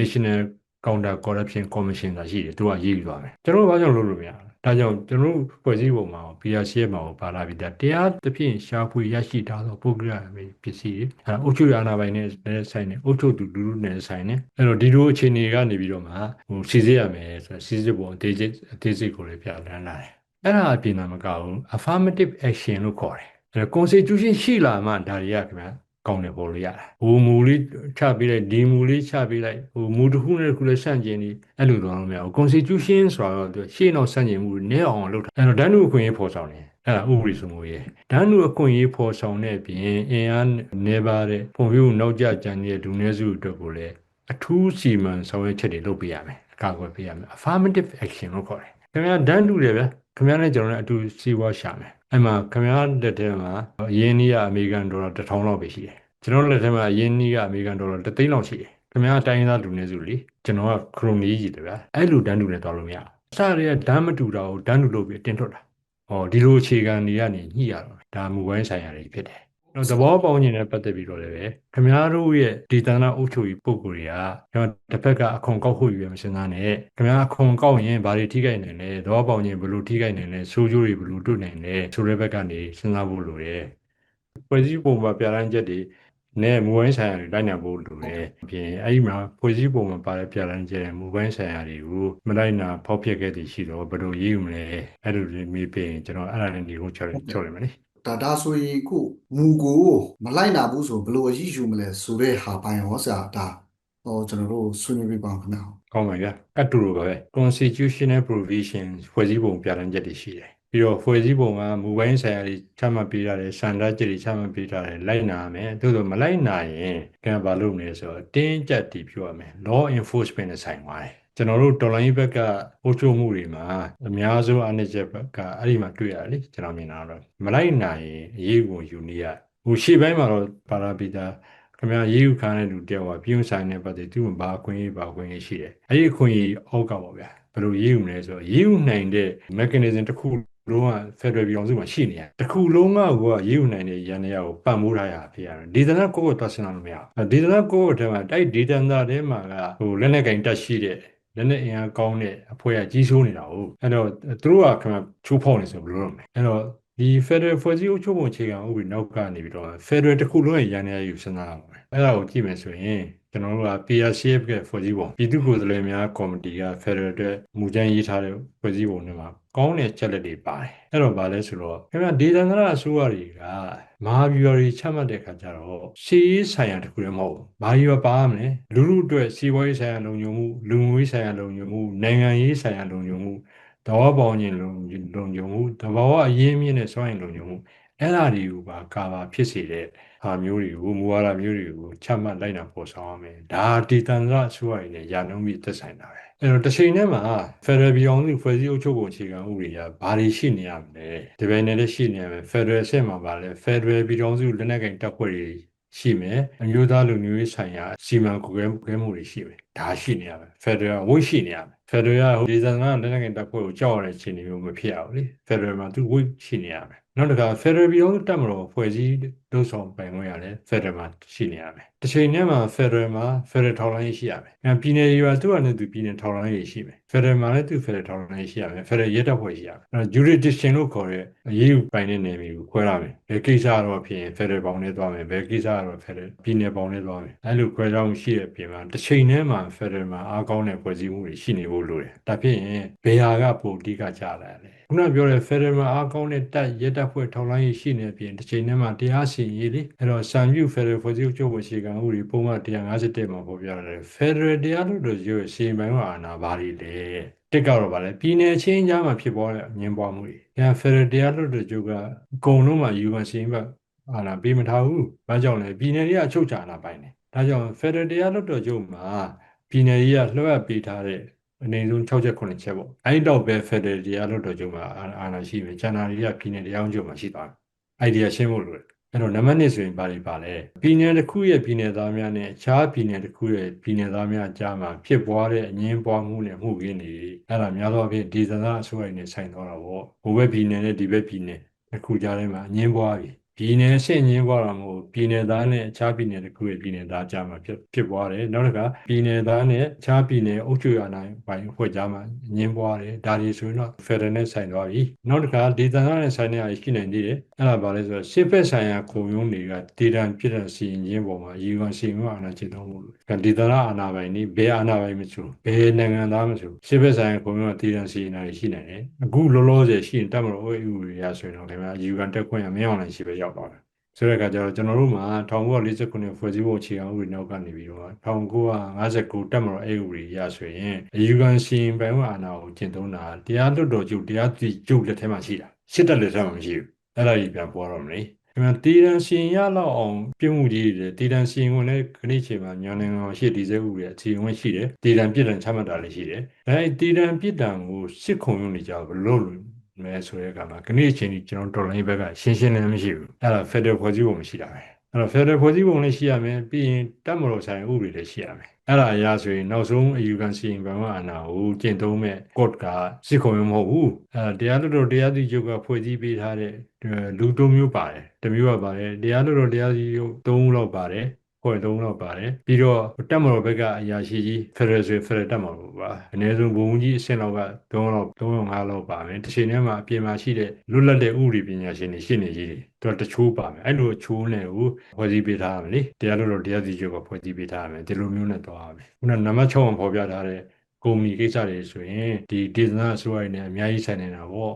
National Counter Corruption Commission သာရှိတယ်သူကရေးယူသွားမယ်ကျွန်တော်ဘာကြောင့်လုပ်လို့မရလဲ ဒါကြောင့်ကျွန်တော်တို့ဖွဲ့စည်းပုံမှာ PRC မှာပါလာပြီးတရားသဖြင့်ရှားဖွေရရှိထားသောပုဂ္ဂလိကပစ္စည်းတွေအဲအုပ်ချုပ်ရအာဏာပိုင်နဲ့ဆိုင်နေအုပ်ချုပ်သူလူလူနဲ့ဆိုင်နေအဲ့တော့ဒီလိုအခြေအနေကနေပြီးတော့မှဟိုစီစစ်ရမယ်ဆိုတော့စီစစ်ပုံအသေးစိတ်အသေးစိတ်ကိုလည်းပြလန်းလာတယ်အဲ့ဒါအပြင်သာမကဘူး affirmative action လို့ခေါ်တယ်အဲ့တော့ constitution ရှိလာမှဒါတွေကခင်ဗျာ ကောင်းတယ်ပေါ်လို့ရတာဟိုမူလေးချပေးလိုက်ဒီမူလေးချပေးလိုက်ဟိုမူတစ်ခုနဲ့တစ်ခုလည်းဆန့်ကျင်နေအဲ့လိုတော့မရဘူး constitution ဆိုတော့သူရှေ့နောက်ဆန့်ကျင်မှုတွေနည်းအောင်လုပ်တာအဲ့တော့ဒန်းတူအခွင့်အရေးဖော်ဆောင်တယ်အဲ့ဒါဥပဒေစိုးမိုးရေးဒန်းတူအခွင့်အရေးဖော်ဆောင်တဲ့အပြင်အင်အားနေပါတဲ့ပုံပြူနောက်ကျကြံတဲ့လူနည်းစုအတွက်ကိုလည်းအထူးစီမံဆောင်ရွက်ချက်တွေလုပ်ပေးရမယ်အကာအကွယ်ပေးရမယ် affirmative action လို့ခေါ်တယ်ခင်ဗျာဒန်းတူတယ်ဗျာ ခင်ဗျားနဲ့ကျွန်တော်နဲ့အတူစီးပွားရှာမယ်အဲ့မှာခင်ဗျားလက်ထဲမှာအရင်းနှီးကအမေရိကန်ဒေါ်လာ1000လောက်ပဲရှိတယ်ကျွန်တော်လက်ထဲမှာအရင်းနှီးကအမေရိကန်ဒေါ်လာ3သိန်းလောက်ရှိတယ်ခင်ဗျားတိုင်းရင်းသားလူနည်းစုလေကျွန်တော်ကခရိုနီကြီးတယ်ဗျာအဲ့လိုဒန်းတူနဲ့တွားလို့မရဘူးစရတဲ့ဒန်းမတူတာကိုဒန်းတူလုပ်ပြီးတင်ထွက်တာဟောဒီလိုအခြေခံတွေကနေညှိရတော့ဒါမူပိုင်းဆိုင်ရာတွေဖြစ်တယ်တော့ သဘောပေါက်ခြင်းနဲ့ပတ်သက်ပြီးတော့လည်းပဲခင်ဗျားတို့ရဲ့ဒီတန်တာအုပ်ချုပ်ရေးပုံကိုယ်တွေကကျွန်တော်တစ်ဖက်ကအခွန်ကောက်ဖို့ယူရမစင်သားနဲ့ခင်ဗျားအခွန်ကောက်ရင်ဘာတွေထိခိုက်နိုင်လဲသဘောပေါက်ခြင်းဘယ်လိုထိခိုက်နိုင်လဲဆိုးကျိုးတွေဘယ်လိုတွေ့နိုင်လဲဆိုတဲ့ဘက်ကနေစဉ်းစားဖို့လိုတယ်ဖွဲ့စည်းပုံမှာပြဋ္ဌာန်းချက်တွေနဲ့မူပိုင်းဆိုင်ရာတွေလိုက်နိုင်ဖို့လိုတယ်အပြင်အဲ့ဒီမှာဖွဲ့စည်းပုံမှာပါတဲ့ပြဋ္ဌာန်းချက်မူပိုင်းဆိုင်ရာတွေကိုမလိုက်နာဖောက်ဖျက်ခဲ့တည်ရှိတော့ဘယ်လိုရေးယူမလဲအဲ့လိုတွေမေးပြီးရင်ကျွန်တော်အဲ့ဒါနဲ့ဒီကိုချော်ချော်ရမယ်လေ ဒါဒါဆိုရင်ခုမူကိုမလိုက်နာဘူးဆိုဘယ်လိုအရေးယူမလဲဆိုတဲ့ဟာပိုင်းရောဆရာဒါဟောကျွန်တော်တို့ဆွေးနွေးပြပါဦးခင်ဗျာကောင်းပါဗျာအတူတူပါပဲ constitutional provision ဖွဲ့စည်းပုံပြဋ္ဌာန်းချက်တွေရှိတယ်ပြီးတော့ဖွဲ့စည်းပုံကမူပိုင်းဆိုင်ရာတွေချမှတ်ပေးထားတယ်စံတတ်ချက်တွေချမှတ်ပေးထားတယ်လိုက်နာရမယ်သို့သောမလိုက်နာရင်ကံဘာလုပ်မလဲဆိုတော့တင်းကြပ်တည်ပြုရမယ် law enforcement နဲ့ဆိုင်ပါတယ် ကျွန်တော်တို့တော်လိုင်းဘက်ကပို့ချိုမှုတွေမှာအများဆုံးအနေချက်ဘက်ကအဲ့ဒီမှာတွေ့ရတယ်လေကျွန်တော်မြင်တာတော့မလိုက်နိုင်ရင်အရေးကိုယူနေရဟိုရှေ့ပိုင်းမှာတော့ပါရာပီတာခင်ဗျာရေးယူခံတဲ့လူတယောက်ကပြုံးဆိုင်တဲ့ပတ်သက်သူ့မှာဘာအခွင့်အရေးဘာအခွင့်အရေးရှိတယ်အဲ့ဒီအခွင့်အရေးအောက်ကပါဗျာဘယ်လိုရေးယူမလဲဆိုတော့ရေးယူနိုင်တဲ့ mechanism တစ်ခုလုံးက Federal ပြည်အောင်စုမှာရှိနေရတယ်တစ်ခုလုံးကဟိုကရေးယူနိုင်တဲ့ရန်တရားကိုပံ့ပိုးထားရဖြစ်ရတယ်ဒေသနာကိုယ့်ကိုသွားစင်လာလို့မရဘူးဒေသနာကိုယ့်ကိုထဲမှာတိုက်ဒေသနာထဲမှာကဟိုလက်နဲ့ကင်တက်ရှိတဲ့ လက်နဲ့အင်အားကောင်းတဲ့အဖွဲ့ကကြီးစိုးနေတာဟုတ်အဲ့တော့သူတို့ကခင်ဗျချိုးဖောက်နေဆိုဘယ်လိုလုပ်မလဲအဲ့တော့ဒီ Federal ဖွဲ့စည်းအုပ်ချုပ်ပုံအခြေခံဥပဒေနောက်ကနေပြီးတော့ Federal တစ်ခုလုံးရဲ့ရန်တရားယူစဉ်းစားရမှာအဲ့ဒါကိုကြည့်မယ်ဆိုရင်ကျွန်တော်တို့က PRCF ကဖွဲ့စည်းပုံပြည်သူ့ကိုယ်စားလှယ်များကော်မတီက Federal အတွက်မူကြမ်းရေးထားတဲ့ဖွဲ့စည်းပုံတွေမှာကောင်းတဲ့ချက်လက်တွေပါတယ်အဲ့တော့ဗာလဲဆိုတော့ခင်ဗျဒေသန္တရအစိုးရတွေက မဟာဗျူဟာတွေချမှတ်တဲ့ခါကျတော့စီးရေးဆိုင်ရာတခုလည်းမဟုတ်ဘူးဘာကြီးပါရမလဲလူလူအတွက်စီးပွားရေးဆိုင်ရာလုံခြုံမှုလူမှုရေးဆိုင်ရာလုံခြုံမှုနိုင်ငံရေးဆိုင်ရာလုံခြုံမှုတဘာပေါင်းခြင်းလုံလုံခြုံမှုတဘာဝအရင်းမြစ်နဲ့စွမ်းရင်လုံခြုံမှု အဲ့ဒါတွေကိုပါကာဗာဖြစ်စေတဲ့ဟာမျိုးတွေကိုမူဝါဒမျိုးတွေကိုချမှတ်လိုက်တာပေါ်ဆောင်ရမယ်ဒါဒီတန်ခါအစိုးရရဲ့ရာနှုန်းပြီးသက်ဆိုင်တာပဲအဲ့တော့တစ်ချိန်တည်းမှာ Federal ပြည်အောင်စုဖွဲ့စည်းအုပ်ချုပ်ပုံအခြေခံဥပဒေကဘာတွေရှိနေရမလဲဒီပိုင်းနဲ့လည်းရှိနေရမယ် Federal အဆင့်မှာပါလဲ Federal ပြည်အောင်စုလက်နက်ကင်တပ်ဖွဲ့တွေရှိမယ်အမျိုးသားလူမျိုးရေးဆိုင်ရာစီမံကွယ်ကွယ်မှုတွေရှိမယ်ဒါရှိနေရမယ် Federal ဝိတ်ရှိနေရမယ် Federal ကဒေသနာလက်နက်ကင်တပ်ဖွဲ့ကိုကြောက်ရတဲ့အခြေအနေမျိုးမဖြစ်အောင်လေ Federal မှာသူဝိတ်ရှိနေရမယ် နောက်တစ်ခါ Federal ပြည်အောင်တပ်မတော်ဖွဲ့စည်းလုပ်ဆောင်ပိုင်ခွင့်ရလဲ Federal မှာရှိနေရမယ်။တစ်ချိန်တည်းမှာ Federal မှာ Federal ထောက်လှမ်းရေးရှိရမယ်။အဲပြည်နယ်တွေကသူ့အနေနဲ့သူပြည်နယ်ထောက်လှမ်းရေးရှိမယ်။ Federal မှာလည်းသူ Federal ထောက်လှမ်းရေးရှိရမယ်။ Federal ရဲတပ်ဖွဲ့ရှိရမယ်။အဲ jurisdiction လို့ခေါ်တဲ့အရေးယူပိုင်တဲ့နယ်မြေကိုခွဲရမယ်။ဘယ်ကိစ္စတော့ဖြစ်ရင် Federal ပေါင်းနဲ့သွားမယ်။ဘယ်ကိစ္စတော့ Federal ပြည်နယ်ပေါင်းနဲ့သွားမယ်။အဲလိုခွဲခြားမှုရှိတဲ့အပြင်မှာတစ်ချိန်တည်းမှာ Federal မှာအားကောင်းတဲ့ဖွဲ့စည်းမှုတွေရှိနေဖို့လိုတယ်။ဒါဖြစ်ရင်ဘယ်ဟာကပိုအဓိကကြလာလဲ။ခုနပြောတဲ့ Federal မှာအားကောင်းတဲ့တပ်ရဲတပ်ဖွဲ့ထောက်လှမ်းရေးရှိနေတဲ့အပြင်တစ်ချိန်တည်းမှာတရားစီရင်ရေးလေအဲ့တော့စံပြု Federal ဖွဲ့စည်းချုပ်ဝင်ရှိကံဥပဒေပုံမှန်151မှာပေါ်ပြရတယ် Federal တရားလွှတ်တော်ရုပ်စီရင်ပိုင်းကအာဏာဘာတွေလဲတစ်ကတော့ဗာလဲပြည်နယ်ချင်းကြားမှာဖြစ်ပေါ်တဲ့အငင်းပွားမှုတွေ။ညာ Federal တရားလွှတ်တော်ချုပ်ကအကုန်လုံးမှာ UN စီရင်ဘက်အာဏာပေးမထားဘူး။ဘာကြောင့်လဲပြည်နယ်တွေကအချုပ်ချာအာဏာပိုင်တယ်။ဒါကြောင့် Federal တရားလွှတ်တော်ချုပ်မှာပြည်နယ်ကြီးကလွှဲအပ်ပေးထားတဲ့အနေဆုံး6ချက်9ချက်ပေါ့အဲ့တော့ပဲ Federal တရားလွှတ်တော်ချုပ်မှာအာဏာရှိပြီ။ဂျန်နာရီကပြည်နယ်တရားချုပ်မှာရှိသွားတယ်။အိုင်ဒီယာရှင်းဖို့လိုတယ် အဲ့တော့နံပါတ်1ဆိုရင်ဘာတွေပါလဲပြည်နယ်တစ်ခုရဲ့ပြည်နယ်သားများနဲ့အခြားပြည်နယ်တစ်ခုရဲ့ပြည်နယ်သားများကြားမှာဖြစ်ပွားတဲ့အငင်းပွားမှုနဲ့မှုခင်းတွေအဲ့ဒါများသောအားဖြင့်ဒေသနာအစိုးရနဲ့ဆိုင်သွားတာပေါ့ဟိုဘက်ပြည်နယ်နဲ့ဒီဘက်ပြည်နယ်တစ်ခုကြားထဲမှာအငင်းပွားပြီ ပြည်နယ်အဆင့်ချင်းပေါ်တာမဟုတ်ပြည်နယ်သားနဲ့အခြားပြည်နယ်တစ်ခုရဲ့ပြည်နယ်သားကြားမှာဖြစ်ဖြစ်ပွားတယ်နောက်တစ်ခါပြည်နယ်သားနဲ့အခြားပြည်နယ်အုပ်ချုပ်ရနိုင်ပိုင်းအဖွဲ့ကြားမှာညင်းပွားတယ်ဒါတွေဆိုရင်တော့ Federal နဲ့ဆိုင်သွားပြီနောက်တစ်ခါဒေသနာနဲ့ဆိုင်နေရရှိနိုင်သေးတယ်အဲ့ဒါပါလဲဆိုတော့စစ်ဖက်ဆိုင်ရာခုံရုံးတွေကဒေသပြည်နယ်စီရင်ချင်းပေါ်မှာယူဝန်စီရင်အာဏာကျင့်သုံးမှုလို့ဒေသနာအာဏာပိုင်นี่ဘယ်အာဏာပိုင်မဆိုဘယ်နိုင်ငံသားမဆိုစစ်ဖက်ဆိုင်ရာခုံရုံးကဒေသစီရင်တာရှိနိုင်တယ်အခုလောလောဆယ်ရှိရင်တတ်မလို့ဥပဒေရဆိုရင်တော့ခင်ဗျာယူဝန်တက်ခွင့်ရမရောက်နိုင်ရှိပဲရောက်သွားတယ်ဆိုတဲ့အခါကျတော့ကျွန်တော်တို့မှာ1949ဖွဲ့စည်းပုံအခြေခံဥပဒေနောက်ကနေပြီးတော့1959တက်မတော်အဲ့ဥပဒေရဆိုရင်အယူခံစီရင်ပိုင်ဝအာဏာကိုကျင့်သုံးတာတရားလွတ်တော်ချုပ်တရားသူချုပ်လက်ထဲမှာရှိတာစစ်တပ်လက်ထဲမှာမရှိဘူးအဲ့ဒါကြီးပြန်ပေါ်တော့မလဲဒီမှာတည်တံစီရင်ရလောက်အောင်ပြုမှုကြီးတွေတည်တံစီရင်ဝင်တဲ့ခဏချိန်မှာညာနိုင်ငံရှိဒီဇဲဥပဒေအစီရင်ဝင်ရှိတယ်တည်တံပြစ်ဒဏ်ချမှတ်တာလည်းရှိတယ်ဒါအဲ့တည်တံပြစ်ဒဏ်ကိုစစ်ခုံရုံးနေကြဘလို့ လို့မဲဆိုတဲ့အခါမှာခဏချိန်ကြီးကျွန်တော်တော်လိုင်းဘက်ကရှင်းရှင်းလင်းမရှိဘူးအဲ့ဒါ Federal ဖွဲ့စည်းပုံမရှိတာပဲအဲ့တော့ Federal ဖွဲ့စည်းပုံလည်းရှိရမယ်ပြီးရင်တပ်မတော်ဆိုင်ဥပဒေလည်းရှိရမယ်အဲ့ဒါအရာဆိုရင်နောက်ဆုံးအယူခံစီရင်ခံအာဏာကိုကျင့်သုံးမဲ့ court ကစစ်ခုံရုံးမဟုတ်ဘူးအဲတရားလွှတ်တော်တရားသူကြီးချုပ်ကဖွဲ့စည်းပေးထားတဲ့လူသုံးမျိုးပါတယ်တစ်မျိုးကပါတယ်တရားလွှတ်တော်တရားသူကြီးချုပ်သုံးဦးလောက်ပါတယ် ဖွဲ့သုံးလောက်ပါတယ်ပြီးတော့တက်မတော်ဘက်ကအရာရှိကြီးဖက်ဒရယ်ဆိုဖက်ဒရယ်တက်မတော်ပါအနည်းဆုံးဘုံကြီးအဆင့်လောက်က3လောက်305လောက်ပါမယ်တစ်ချိန်တည်းမှာအပြင်မှာရှိတဲ့လွတ်လပ်တဲ့ဥပဒေပညာရှင်တွေရှင်းနေကြီးတွေသူကတချိုးပါမယ်အဲ့လိုချိုးနေကိုဖွဲ့စည်းပေးထားရမယ်လေတရားလို့တော့တရားစီချုပ်ကဖွဲ့စည်းပေးထားရမယ်ဒီလိုမျိုးနဲ့သွားရမယ်ခုနနံပါတ်6မှာဖော်ပြထားတဲ့ကုမ္ပဏီကိစ္စတွေဆိုရင်ဒီဒေသနာအစိုးရနဲ့အများကြီးဆိုင်နေတာပေါ့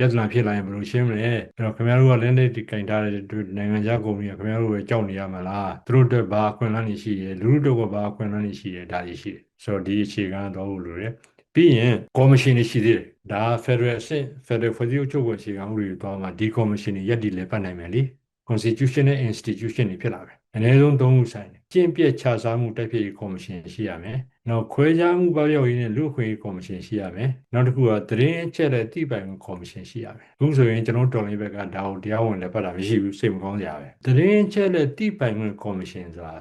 ပြဿနာဖြစ်လာရင်ဘယ်လိုရှင်းမလဲအဲ့တော့ခင်ဗျားတို့ကလင်းလေးကင်ထားတဲ့နိုင်ငံခြားကုမ္ပဏီကခင်ဗျားတို့ပဲကြောက်နေရမှာလားသူတို့အတွက်ဘာအခွင့်အလမ်းတွေရှိရဲလူတို့ကဘာအခွင့်အလမ်းတွေရှိရဲဒါတွေရှိတယ်ဆိုတော့ဒီအခြေခံတော့လို့ရတယ်ပြီးရင်ကော်မရှင်တွေရှိသေးတယ်ဒါ Federal အဆင့် Federal ဖွဲ့စည်းချုပ်ကိုအခြေခံဥပဒေသွားမှာဒီကော်မရှင်တွေရက်တည်လဲပတ်နိုင်မယ်လေ constitutional institution တွေဖြစ်လာပဲအနည်းဆုံး၃ခုဆိုင်တယ်ကျင့်ပြည့်ခြားစားမှုတိုက်ဖျက်ရေးကော်မရှင်ရှိရမယ်နောက်ခွဲခြားမှုပေါက်ရောက်ရေးနဲ့လူ့အခွင့်အရေးကော်မရှင်ရှိရမယ်နောက်တစ်ခုကသတင်းအချက်လက်တိပိုင်ကော်မရှင်ရှိရမယ်အခုဆိုရင်ကျွန်တော်တော်လေးဘက်ကဒါကိုတရားဝင်လည်းပတ်တာမရှိဘူးစိတ်မကောင်းစရာပဲသတင်းအချက်လက်တိပိုင်ကော်မရှင်ဆိုတာ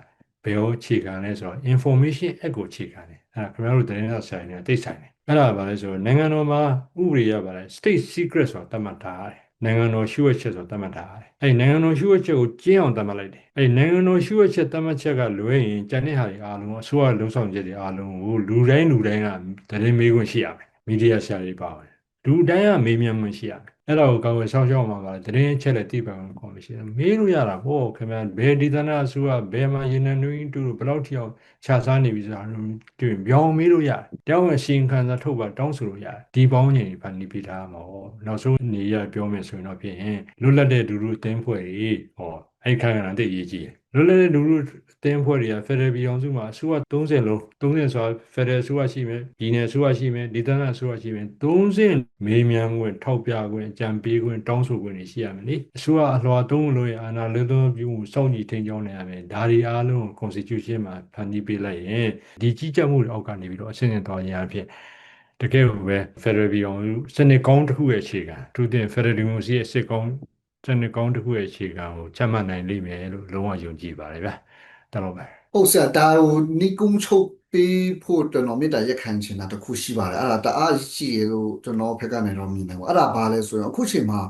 ဘယ်လိုအခြေခံလဲဆိုတော့ information act ကိုအခြေခံတယ်အဲခင်ဗျားတို့သတင်းစာဆိုင်နဲ့တိတ်ဆိုင်တယ်အဲ့ဒါဘာလဲဆိုတော့နိုင်ငံတော်မှာဥပဒေရပါလဲ state secret ဆိုတာသတ်မှတ်ထားတယ် နိုင်ငံတော်ရှုဝက်ချက်ဆိုသတ်မှတ်ထားတယ်အဲ့နိုင်ငံတော်ရှုဝက်ချက်ကိုကျင်းအောင်သတ်မှတ်လိုက်တယ်အဲ့နိုင်ငံတော်ရှုဝက်ချက်သတ်မှတ်ချက်ကလွဲရင်ကျန်တဲ့ဟာတွေအားလုံးအစိုးရလုံဆောင်ချက်တွေအားလုံးကိုလူတိုင်းလူတိုင်းကသတင်းမေးခွင့်ရှိရမယ်မီဒီယာဆရာတွေပါဝင်လူတိုင်းကမေးမြန်းခွင့်ရှိရမယ် အဲ့ဒါကိုကောင်းဝယ်ဆောင်းရှောက်မှာပါသတင်းချက်လက်တိပံကော်မရှင်မေးလို့ရတာပေါ့ခင်ဗျာဘယ်ဒေသနာအစိုးရဘယ်မှာရေနံနွေးတူဘယ်လောက်ထိအောင်ခြားစားနေပြီဆိုတာတွေ့ပြောင်းမေးလို့ရတယ်တောင်းအရှင်ခံစားထုတ်ပါတောင်းဆိုလို့ရတယ်ဒီပေါင်းညင်ဖန်တီးပေးထားမှာဟောနောက်ဆုံးနေရပြောမယ်ဆိုရင်တော့ဖြစ်ရင်လွတ်လပ်တဲ့ဒူလူအသင်းဖွဲ့ကြီးဟော အဲ့ခါကတည်းကတည်ရေးကြီးလွတ်လပ်တဲ့ဒူလူအသင်းဖွဲ့တွေကဖက်ဒရယ်ပြည်အောင်စုမှာအစိုးရ30လုံး30ဆိုတာဖက်ဒရယ်အစိုးရရှိမယ်ပြည်နယ်အစိုးရရှိမယ်ဒေသနာအစိုးရရှိမယ်30မေးမြန်းခွင့်ထောက်ပြခွင့်အကြံပေးခွင့်တောင်းဆိုခွင့်တွေရှိရမယ်လေအစိုးရအလွှာသုံးလို့ရအာဏာလွှဲသုံးပြုမှုစောင့်ကြည့်ထိန်းကျောင်းနေရမယ်ဒါတွေအားလုံးကို constitution မှာဖန်တီးပေးလိုက်ရင်ဒီကြီးကြပ်မှုတွေအောက်ကနေပြီးတော့အဆင့်ဆင့်သွားရအဖြစ်တကယ်ကိုပဲ Federal ပြည်အောင်စနစ်ကောင်းတစ်ခုရဲ့အခြေခံသူတင် Federal Democracy ရဲ့စစ်ကောင်း စနစ်ကောင်းတစ်ခုရဲ့အခြေခံကိုချမှတ်နိုင်လိမ့်မယ်လို့လုံးဝယုံကြည်ပါတယ်ဗျာတလို့ပဲဟုတ်ဆရာဒါကိုနီကုံချုပ်ပေးဖို့ကျွန်တော်မေတ္တာရက်ခံချင်တာတစ်ခုရှိပါတယ်အဲ့ဒါတအားရှိရလို့ကျွန်တော်ဘက်ကနေတော့မြင်တယ်ပေါ့အဲ့ဒါဘာလဲဆိုရင်အခုချိန်မှာ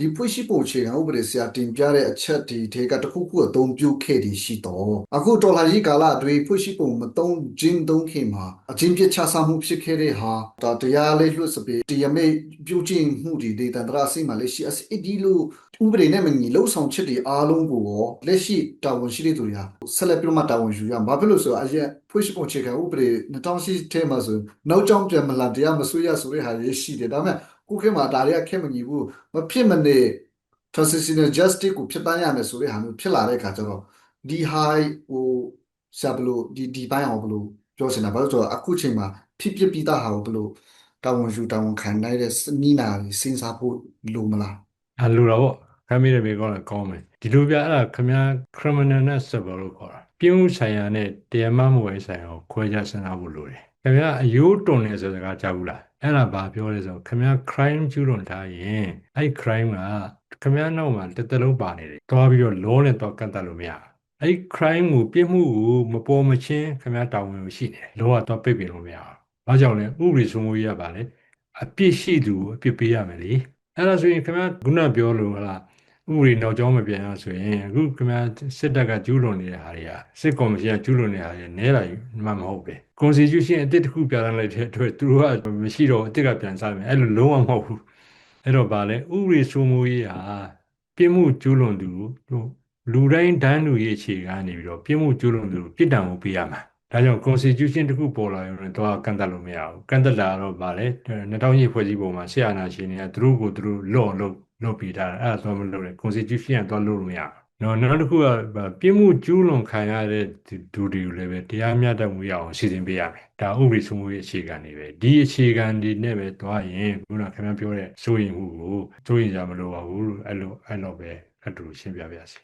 ဒီဖွဲ့ရှိပုံအခြေခံဥပဒေဆရာတင်ပြတဲ့အချက်ဒီထေကတစ်ခုခုအသုံးပြုခဲ့တည်ရှိတော့အခုတော်လှန်ရေးကာလအတွင်းဖွဲ့ရှိပုံမသုံးခြင်းသုံးခင်မှာအချင်းပြချဆမှုဖြစ်ခဲ့တဲ့ဟာဒါတရားလေးလွတ်စပေတရားမေပြုကျင့်မှုဒီဒေသန္တရအစိမ့်မှာလည်းရှိအစ်ဒီလို့ဥပဒေနဲ့မညီလှုပ်ဆောင်ချက်တွေအားလုံးကိုရောလက်ရှိတာဝန်ရှိတဲ့သူတွေကဆက်လက်ပြီးမှတာဝန်ယူရမှာဘာဖြစ်လို့ဆိုတော့အရင်ဖွဲ့ရှိပုံအခြေခံဥပဒေ2000ထဲမှာဆိုနောက်ကြောင်းပြန်မလာတရားမဆွေးရဆိုတဲ့ဟာရေးရှိတယ်ဒါပေမဲ့ ခုခေတ်မှာဒါတွေကခက်မညီဘူးမဖြစ်မနေ transitional justice ကိုဖြစ်ပန်းရမယ်ဆိုတဲ့ဟာမျိုးဖြစ်လာတဲ့အခါကျတော့ဒီ high ဟိုဆရာဘလို့ဒီဒီပိုင်းအောင်ဘလို့ပြောချင်တာဘာလို့ဆိုတော့အခုချိန်မှာဖြစ်ဖြစ်ပြီးသားဟာကိုဘလို့တာဝန်ယူတာဝန်ခံနိုင်တဲ့နီးနာတွေစဉ်းစားဖို့လိုမလားအလိုတော့ဗောခမ်းမိတဲ့ဘေကောင်းလည်းကောင်းမယ်ဒီလိုပြအဲ့ဒါခမည်း criminal နဲ့ civil လို့ခေါ်တာပြင်းမှုဆိုင်ရာနဲ့တရားမမှုဝဲဆိုင်ရာကိုခွဲခြားစဉ်းစားဖို့လိုတယ်ခမည်းအယိုးတွန်နေဆိုတဲ့စကားကြားဘူးလား အဲ့ဒါဘာပြောလဲဆိုတော့ခမည်း crime ကျူးလွန်ထားရင်အဲ့ crime ကခမည်းနောက်မှာတစ်သက်လုံးပါနေတယ်တွားပြီးတော့လောနဲ့တော့ကန့်တတ်လို့မရဘူးအဲ့ crime ကိုပြစ်မှုကိုမပေါ်မချင်းခမည်းတာဝန်ရှိနေတယ်လောကတော့ပိတ်ပင်လို့မရဘူး။ဘာကြောင့်လဲဥပဒေစိုးမိုးရေးရပါလေအပြစ်ရှိသူကိုအပြစ်ပေးရမယ်လေ။အဲ့ဒါဆိုရင်ခင်ဗျာခုနပြောလို့ဟလား ဥပဒေနောက်ကျောင်းမပြန်ရဆိုရင်အခုခင်ဗျာစစ်တပ်ကကျူးလွန်နေတဲ့ဟာတွေကစစ်ကော်မရှင်ကကျူးလွန်နေတဲ့ဟာတွေနဲလာမှမဟုတ်ပဲ constitution အတစ်တစ်ခုပြဋ္ဌာန်းလိုက်တဲ့အတွက်သူတို့ကမရှိတော့အစ်စ်ကပြန်စားမယ်အဲ့လိုလုံးဝမဟုတ်ဘူးအဲ့တော့ဗာလဲဥပဒေစိုးမိုးရေးဟာပြစ်မှုကျူးလွန်သူတို့လူတိုင်းတန်းလူရေးအခြေခံနေပြီးတော့ပြစ်မှုကျူးလွန်သူပြစ်ဒဏ်ကိုပေးရမှာဒါကြောင့် constitution တစ်ခုပေါ်လာရင်တော့ကန့်သက်လို့မရဘူးကန့်သက်တာတော့ဗာလဲ2000ရေးဖွဲ့စည်းပုံမှာဆရာနာရှင်တွေကသူတို့ကိုသူတို့လော့လို့ လုပ်ပြီးတာအဲ့ဒါတော့မလုပ်နဲ့ constitution ကတော့လုပ်လို့မရဘူးနော်နောက်တစ်ခုကပြစ်မှုကျူးလွန်ခံရတဲ့ဒူတွေကိုလည်းပဲတရားမျှတမှုရအောင်စီစဉ်ပေးရမယ်ဒါဥပဒေစိုးမိုးရေးအခြေခံတွေပဲဒီအခြေခံတွေနဲ့ပဲတွားရင်ခုနခင်ဗျားပြောတဲ့စိုးရင်မှုကိုစိုးရင်ကြမလိုပါဘူးလို့အဲ့လိုအဲ့လိုပဲအတူရှင်းပြပါရစေ